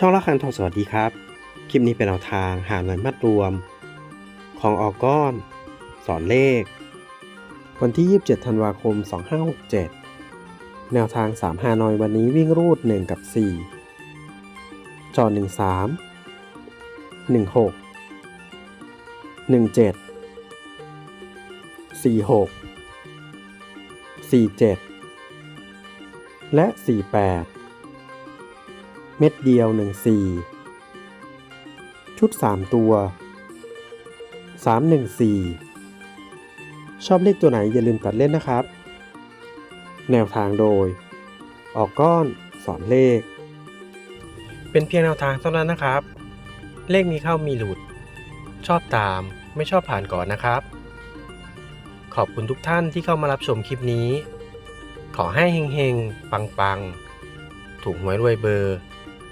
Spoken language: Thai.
ช่องละคันทองสวัสดีครับ คลิปนี้เป็นแนวทางหาหน่วยมัดรวม ของออกก้อน สอนเลข วันที่ 27 ธันวาคม 2567 แนวทาง3ฮานอยวันนี้วิ่งรูด 1 กับ 4 จอ 13 16 17 46 47 และ 48 เม็ดเดียว14 ชุด 3 ตัว 314 ชอบเลขตัวไหนอย่าลืมตัดเล่นนะครับ แนวทางโดย ออกก้อนสอนเลข เป็นเพียงแนวทางเท่านั้นนะครับ เลขมีเข้ามีหลุด ชอบตามไม่ชอบผ่านก่อนนะครับ ขอบคุณทุกท่านที่เข้ามารับชมคลิปนี้ ขอให้เฮงๆ ปังๆ ถูกหวยรวยเบอร์